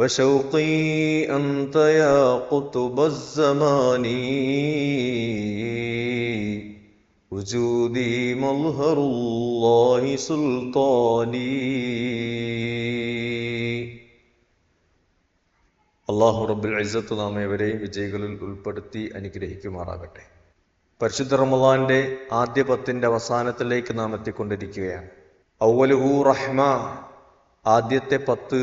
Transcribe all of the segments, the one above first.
وشوقي أنت يا قطب الزمان وجودي مظهر الله سلطاني അള്ളാഹു റബ്ബുൽ ഇസ്സത്ത് നാം ഏവരെയും വിജയികളിൽ ഉൾപ്പെടുത്തി അനുഗ്രഹിക്കുമാറാകട്ടെ പരിശുദ്ധ റമദാന്റെ ആദ്യ പത്തിന്റെ അവസാനത്തിലേക്ക് നാം എത്തിക്കൊണ്ടിരിക്കുകയാണ് ഔവലുഹു റഹ്മ ആദ്യത്തെ പത്ത്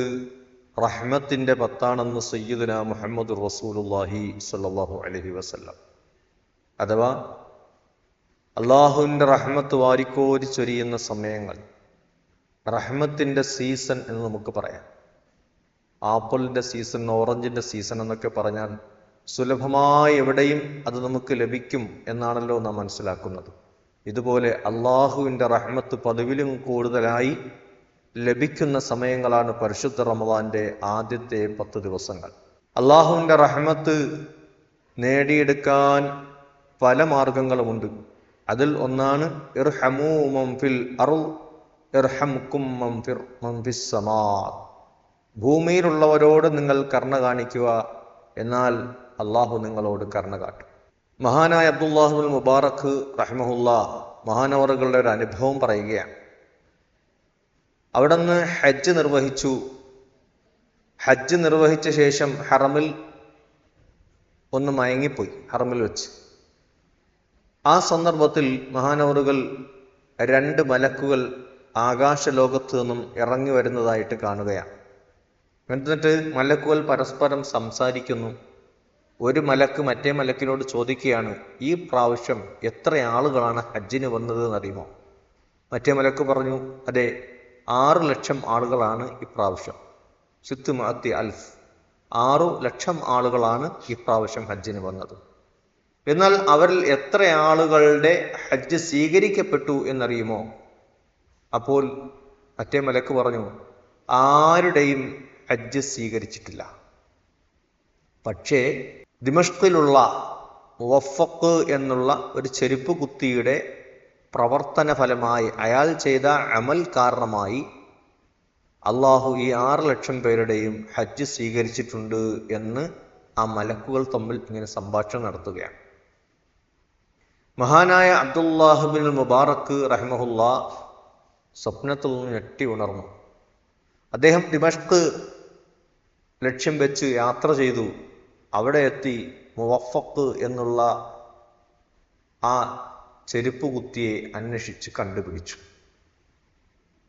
റഹ്മത്തിന്റെ പത്താണെന്ന് സയ്യിദുന മുഹമ്മദ് റസൂലുല്ലാഹി സല്ലാഹു അലഹി വസല്ലം. അഥവാ അള്ളാഹുവിന്റെ റഹ്മത്ത് വാരിക്കോരി ചൊരിയുന്ന സമയങ്ങൾ റഹ്മത്തിന്റെ സീസൺ എന്ന് നമുക്ക് പറയാം. ആപ്പിളിന്റെ സീസൺ ഓറഞ്ചിന്റെ സീസൺ എന്നൊക്കെ പറഞ്ഞാൽ സുലഭമായി എവിടെയും അത് നമുക്ക് ലഭിക്കും എന്നാണല്ലോ നാം മനസ്സിലാക്കുന്നത്. ഇതുപോലെ അള്ളാഹുവിന്റെ റഹ്മത്ത് പതിവിലും കൂടുതലായി ലഭിക്കുന്ന സമയങ്ങളാണ് പരിശുദ്ധ റമദാന്റെ ആദ്യത്തെ പത്ത് ദിവസങ്ങൾ. അള്ളാഹുവിന്റെ റഹ്മത്ത് നേടിയെടുക്കാൻ പല മാർഗങ്ങളുമുണ്ട്. അതിൽ ഒന്നാണ് ഇർഹമൂ ഭൂമിയിലുള്ളവരോട് നിങ്ങൾ കർണ കാണിക്കുക എന്നാൽ അള്ളാഹു നിങ്ങളോട് കർണ കാട്ടും. മഹാനായ അബ്ദുല്ലാഹുൽ മുബാറക് റഹ്മഹുല്ല മഹാനവറുകളുടെ ഒരു അനുഭവം പറയുകയാണ്. അവിടുന്ന് ഹജ്ജ് നിർവഹിച്ചു. ഹജ്ജ് നിർവഹിച്ച ശേഷം ഹറമിൽ ഒന്ന് മയങ്ങിപ്പോയി ഹറമിൽ വെച്ച്. ആ സന്ദർഭത്തിൽ മഹാനവറുകൾ രണ്ട് മലക്കുകൾ ആകാശ ലോകത്ത് നിന്നും ഇറങ്ങി വരുന്നതായിട്ട് കാണുകയാണ്. എന്നിട്ട് മലക്കുകൾ പരസ്പരം സംസാരിക്കുന്നു. ഒരു മലക്ക് മറ്റേ മലക്കിനോട് ചോദിക്കുകയാണ് ഈ പ്രാവശ്യം എത്ര ആളുകളാണ് ഹജ്ജിന് വന്നത് എന്നറിയുമോ മറ്റേ മലക്ക് പറഞ്ഞു അതെ ആറ് ലക്ഷം ആളുകളാണ് ഇപ്രാവശ്യം. സിത്ത് മഹത്തി അൽഫ്. ആറു ലക്ഷം ആളുകളാണ് ഇപ്രാവശ്യം ഹജ്ജിന് വന്നത്. എന്നാൽ അവരിൽ എത്ര ആളുകളുടെ ഹജ്ജ് സ്വീകരിക്കപ്പെട്ടു എന്നറിയുമോ? അപ്പോൾ മറ്റേ മലക്ക് പറഞ്ഞു ആരുടെയും ഹജ്ജ് സ്വീകരിച്ചിട്ടില്ല. പക്ഷേ ദിമഷ്കിലുള്ള മുവഫക്ക് എന്നുള്ള ഒരു ചെരുപ്പ് കുത്തിയുടെ പ്രവർത്തന ഫലമായി അയാൾ ചെയ്ത അമൽ കാരണമായി അള്ളാഹു ഈ ആറ് ലക്ഷം പേരുടെയും ഹജ്ജ് സ്വീകരിച്ചിട്ടുണ്ട് എന്ന് ആ മലക്കുകൾ തമ്മിൽ ഇങ്ങനെ സംഭാഷണം നടത്തുകയാണ്. മഹാനായ അബ്ദുല്ലാഹുബിൻ മുബാറക്ക് റഹ്മഹുല്ല സ്വപ്നത്തിൽ നിന്ന് ഞെട്ടി ഉണർന്നു. അദ്ദേഹം ദിമഷ്ക് ലക്ഷ്യം വെച്ച് യാത്ര ചെയ്തു. അവിടെ എത്തി മുവഫക്ക് എന്നുള്ള ആ ചെരുപ്പ് കുത്തിയെ അന്വേഷിച്ച് കണ്ടുപിടിച്ചു.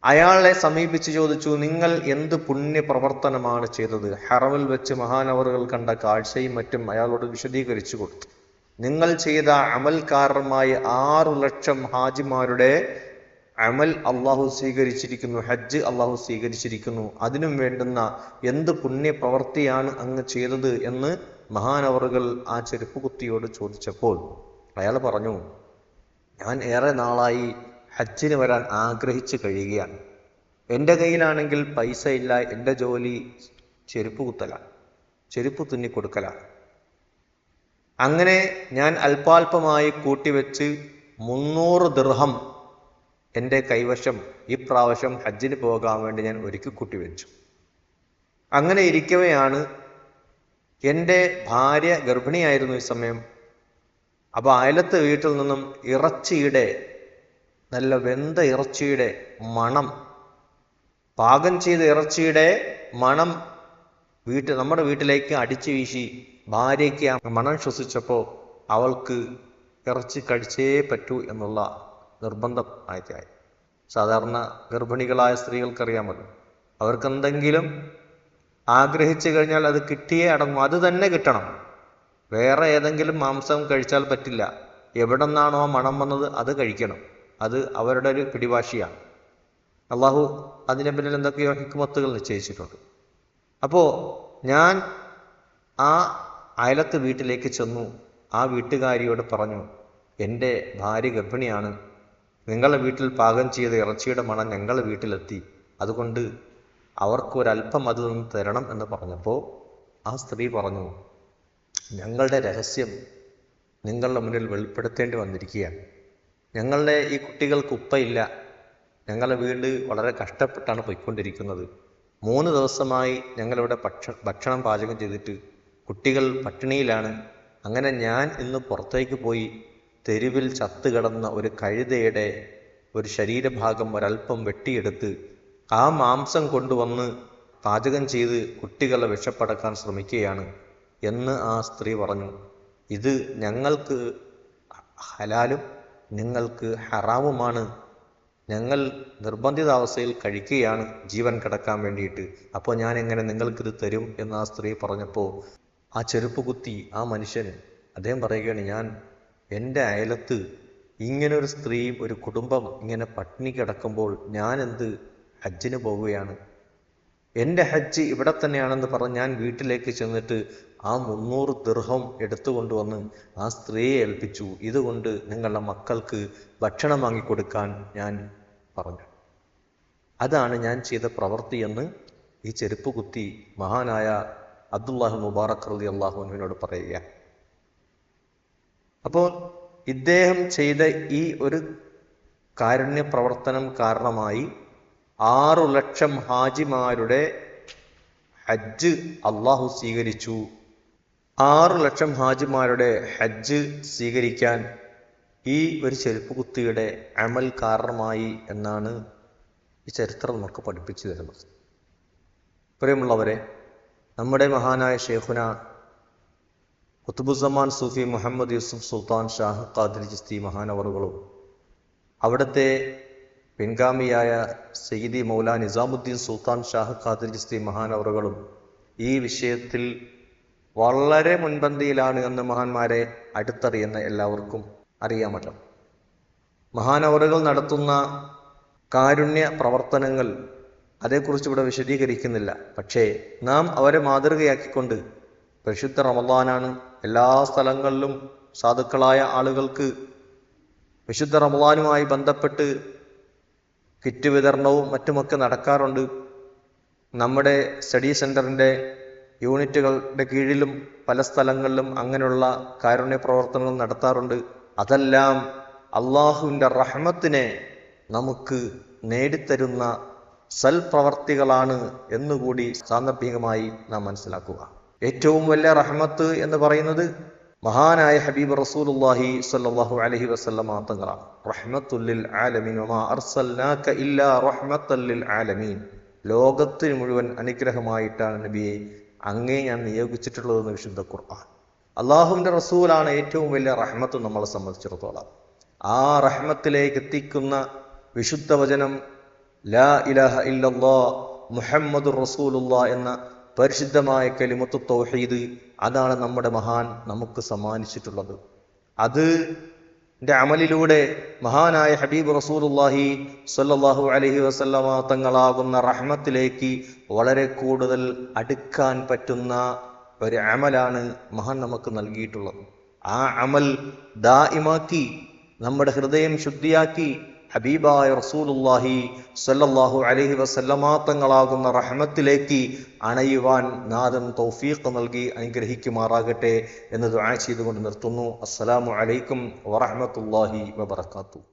അയാളെ സമീപിച്ച് ചോദിച്ചു നിങ്ങൾ എന്ത് പുണ്യ പ്രവർത്തനമാണ് ചെയ്തത്? ഹറമിൽ വെച്ച് മഹാനവറുകൾ കണ്ട കാഴ്ചയും മറ്റും അയാളോട് വിശദീകരിച്ചു കൊടുത്തു. നിങ്ങൾ ചെയ്ത അമൽക്കാരമായ ആറു ലക്ഷം ഹാജിമാരുടെ അമൽ അള്ളാഹു സ്വീകരിച്ചിരിക്കുന്നു ഹജ്ജ് അള്ളാഹു സ്വീകരിച്ചിരിക്കുന്നു. അതിനും വേണ്ടുന്ന എന്ത് പുണ്യ പ്രവൃത്തിയാണ് അങ്ങ് ചെയ്തത്? എന്ന് മഹാനവറുകൾ ആ ചെരുപ്പ് കുത്തിയോട് ചോദിച്ചപ്പോൾ അയാൾ പറഞ്ഞു ഞാൻ ഏറെ നാളായി ഹജ്ജിന് വരാൻ ആഗ്രഹിച്ചു കഴിയുകയാണ്. എന്റെ കയ്യിലാണെങ്കിൽ പൈസ ഇല്ല എന്റെ ജോലി ചെരുപ്പ് കുത്തലാണ് ചെരുപ്പ് തുന്നി കൊടുക്കലാണ്. അങ്ങനെ ഞാൻ അല്പാൽപമായി കൂട്ടിവെച്ച് മുന്നൂറ് ദൃഹം എന്റെ കൈവശം ഈ പ്രാവശ്യം ഹജ്ജിന് പോകാൻ വേണ്ടി ഞാൻ ഒരുക്കി കൂട്ടിവെച്ചു. അങ്ങനെ ഇരിക്കവെയാണ് എന്റെ ഭാര്യ ഗർഭിണിയായിരുന്നു ഈ സമയം അപ്പോൾ അയലത്ത് വീട്ടിൽ നിന്നും ഇറച്ചിയുടെ നല്ല വെന്ത ഇറച്ചിയുടെ മണം പാകം ചെയ്ത ഇറച്ചിയുടെ മണം വീട്ടിൽ നമ്മുടെ വീട്ടിലേക്ക് അടിച്ചു വീശി ഭാര്യയ്ക്ക് ആ മണം ശ്വസിച്ചപ്പോൾ അവൾക്ക് ഇറച്ചി കഴിച്ചേ പറ്റൂ എന്നുള്ള നിർബന്ധം ആയിട്ടായി. സാധാരണ ഗർഭിണികളായ സ്ത്രീകൾക്കറിയാമല്ലോ. അവർക്ക് എന്തെങ്കിലും ആഗ്രഹിച്ചു കഴിഞ്ഞാൽ അത് കിട്ടിയേ അടങ്ങും. അത് തന്നെ കിട്ടണം. വേറെ ഏതെങ്കിലും മാംസം കഴിച്ചാൽ പറ്റില്ല. എവിടെ നിന്നാണോ മണം വന്നത് അത് കഴിക്കണം. അത് അവരുടെ ഒരു പിടിവാശിയാണ്. അള്ളാഹു അതിന്റെ പിന്നിൽ എന്തൊക്കെയോ ഹിക്മത്തുകൾ നിശ്ചയിച്ചിട്ടുണ്ട്. അപ്പോൾ ഞാൻ ആ അയലത്ത് വീട്ടിലേക്ക് ചെന്നു. ആ വീട്ടുകാരിയോട് പറഞ്ഞു എന്റെ ഭാര്യ ഗർഭിണിയാണ്. നിങ്ങളുടെ വീട്ടിൽ പാകം ചെയ്ത ഇറച്ചിയുടെ മണം ഞങ്ങളുടെ വീട്ടിലെത്തി. അതുകൊണ്ട് അവർക്കൊരല്പം അതിൽ അത് നിന്ന് തരണം എന്ന് പറഞ്ഞപ്പോൾ ആ സ്ത്രീ പറഞ്ഞു ഞങ്ങളുടെ രഹസ്യം നിങ്ങളുടെ മുന്നിൽ വെളിപ്പെടുത്തേണ്ടി വന്നിരിക്കുകയാണ്. ഞങ്ങളുടെ ഈ കുട്ടികൾക്ക് ഉപ്പയില്ല. ഞങ്ങളുടെ വീട് വളരെ കഷ്ടപ്പെട്ടാണ് പോയിക്കൊണ്ടിരിക്കുന്നത്. മൂന്ന് ദിവസമായി ഞങ്ങളിവിടെ ഭക്ഷ ഭക്ഷണം പാചകം ചെയ്തിട്ട് കുട്ടികൾ പട്ടിണിയിലാണ്. അങ്ങനെ ഞാൻ ഇന്ന് പുറത്തേക്ക് പോയി തെരുവിൽ ചത്തുകിടന്ന ഒരു കഴുതയുടെ ഒരു ശരീരഭാഗം ഒരല്പം വെട്ടിയെടുത്ത് ആ മാംസം കൊണ്ടുവന്ന് പാചകം ചെയ്ത് കുട്ടികളെ വിഷപ്പടക്കാൻ ശ്രമിക്കുകയാണ്. എന്ന് ആ സ്ത്രീ പറഞ്ഞു. ഇത് ഞങ്ങൾക്ക് ഹലാലും നിങ്ങൾക്ക് ഹറാവുമാണ് ഞങ്ങൾ നിർബന്ധിതാവസ്ഥയിൽ കഴിക്കുകയാണ് ജീവൻ കിടക്കാൻ വേണ്ടിയിട്ട്. അപ്പോൾ ഞാൻ എങ്ങനെ നിങ്ങൾക്കിത് തരും എന്ന് ആ സ്ത്രീ പറഞ്ഞപ്പോൾ ആ ചെരുപ്പ് കുത്തി ആ മനുഷ്യൻ അദ്ദേഹം പറയുകയാണ് ഞാൻ എന്റെ അയലത്ത് ഇങ്ങനെ ഒരു സ്ത്രീയും ഒരു കുടുംബം ഇങ്ങനെ പട്ടിണി കിടക്കുമ്പോൾ ഞാൻ എന്ത് ഹജ്ജിന് പോവുകയാണ്? എന്റെ ഹജ്ജ് ഇവിടെ തന്നെയാണെന്ന് പറഞ്ഞ് ഞാൻ വീട്ടിലേക്ക് ചെന്നിട്ട് ആ മുന്നൂറ് ദൃഹം എടുത്തുകൊണ്ടുവന്ന് ആ സ്ത്രീയെ ഏൽപ്പിച്ചു. ഇതുകൊണ്ട് നിങ്ങളുടെ മക്കൾക്ക് ഭക്ഷണം വാങ്ങിക്കൊടുക്കാൻ ഞാൻ പറഞ്ഞു. അതാണ് ഞാൻ ചെയ്ത പ്രവൃത്തി എന്ന് ഈ ചെരുപ്പ് കുത്തി മഹാനായ അബ്ദുല്ലാഹു മുബാറക് റലി അള്ളാഹുവിനോട് പറയുക അപ്പോൾ ഇദ്ദേഹം ചെയ്ത ഈ ഒരു കാരുണ്യ പ്രവർത്തനം കാരണമായി ആറു ലക്ഷം ഹാജിമാരുടെ ഹജ്ജ് അള്ളാഹു സ്വീകരിച്ചു. ആറു ലക്ഷം ഹാജിമാരുടെ ഹജ്ജ് സ്വീകരിക്കാൻ ഈ ഒരു ചെരുപ്പ് കുത്തിയുടെ അമൽ കാരണമായി എന്നാണ് ഈ ചരിത്രം നമുക്ക് പഠിപ്പിച്ചു തരുന്നത്. പ്രിയമുള്ളവരെ നമ്മുടെ മഹാനായ ഷെയ്ഖുന കുത്തുബുസമാൻ സൂഫി മുഹമ്മദ് യൂസുഫ് സുൽത്താൻ ഷാഹ് ഖാദിർ ചിസ്തി മഹാനവറുകളും അവിടുത്തെ പിൻഗാമിയായ സയ്യിദി മൗല നിസാമുദ്ദീൻ സുൽത്താൻ ഷാഹ് ഖാദിർ ജിസ്തി മഹാനവറുകളും ഈ വിഷയത്തിൽ വളരെ മുൻപന്തിയിലാണ് എന്ന് മഹാന്മാരെ അടുത്തറിയുന്ന എല്ലാവർക്കും അറിയാമല്ലോ. മഹാനവറുകൾ നടത്തുന്ന കാരുണ്യ പ്രവർത്തനങ്ങൾ അതേക്കുറിച്ച് ഇവിടെ വിശദീകരിക്കുന്നില്ല. പക്ഷേ നാം അവരെ മാതൃകയാക്കിക്കൊണ്ട് പരിശുദ്ധ റമദാനാണ് എല്ലാ സ്ഥലങ്ങളിലും സാധുക്കളായ ആളുകൾക്ക് വിശുദ്ധ റമദാനുമായി ബന്ധപ്പെട്ട് കിറ്റ് വിതരണവും മറ്റുമൊക്കെ നടക്കാറുണ്ട്. നമ്മുടെ സ്റ്റഡി സെന്ററിന്റെ യൂണിറ്റുകളുടെ കീഴിലും പല സ്ഥലങ്ങളിലും അങ്ങനെയുള്ള കാരുണ്യ പ്രവർത്തനങ്ങൾ നടത്താറുണ്ട്. അതെല്ലാം അള്ളാഹുവിന്റെ റഹ്മത്തിനെ നമുക്ക് നേടിത്തരുന്ന സൽപ്രവർത്തികളാണ് എന്നുകൂടി സാന്ദർഭികമായി നാം മനസ്സിലാക്കുക. ഏറ്റവും വലിയ റഹ്മത്ത് എന്ന് പറയുന്നത് മഹാനായ ഹബീബ് റസൂലുള്ളാഹി സ്വല്ലല്ലാഹു അലൈഹി വസല്ലമ റഹ്മത്തുൽ റഹ്മത്തുല്ലിൽ ആലമീൻ. വമാ അർസൽനാക ഇല്ലാ റഹ്മത്തല്ലിൽ ആലമീൻ. ലോകത്തിന് മുഴുവൻ അനുഗ്രഹമായിട്ടാണ് നബിയെ അങ്ങേ ഞാൻ നിയോഗിച്ചിട്ടുള്ളതെന്ന് വിശുദ്ധ ഖുർആൻ. അള്ളാഹുവിന്റെ റസൂലാണ് ഏറ്റവും വലിയ റഹ്മത്ത് നമ്മളെ സംബന്ധിച്ചിടത്തോളം. ആ റഹ്മത്തിലേക്ക് എത്തിക്കുന്ന വിശുദ്ധ വചനം ലാ ഇലഹ ഇല്ലല്ലാ മുഹമ്മദ് റസൂലുള്ള എന്ന പരിശുദ്ധമായ കലിമത്ത് തൗഹീദ് അതാണ് നമ്മുടെ മഹാൻ നമുക്ക് സമ്മാനിച്ചിട്ടുള്ളത്. അത് അമലിലൂടെ മഹാനായ ഹബീബ് റസൂലുള്ളാഹി സ്വല്ലല്ലാഹു അലൈഹി വസല്ലമ തങ്ങളാകുന്ന റഹ്മത്തിലേക്ക് വളരെ കൂടുതൽ അടുക്കാൻ പറ്റുന്ന ഒരു അമലാണ് മഹാൻ നമുക്ക് നൽകിയിട്ടുള്ളത്. ആ അമൽ ദായിമാക്കി നമ്മുടെ ഹൃദയം ശുദ്ധിയാക്കി ഹബീബായ റസൂലുള്ളാഹി സല്ലല്ലാഹു അലൈഹി വസല്ലമ തങ്ങളാകുന്ന റഹ്മത്തിലേക്ക് അണയുവാൻ നാദൻ തൗഫീഖ് നൽകി അനുഗ്രഹിക്കുമാറാകട്ടെ എന്ന് ദുആ ചെയ്തുകൊണ്ട് നിർത്തുന്നു. അസ്സലാമു അലൈക്കും വറഹ്മത്തുള്ളാഹി വബറകാതുഹു.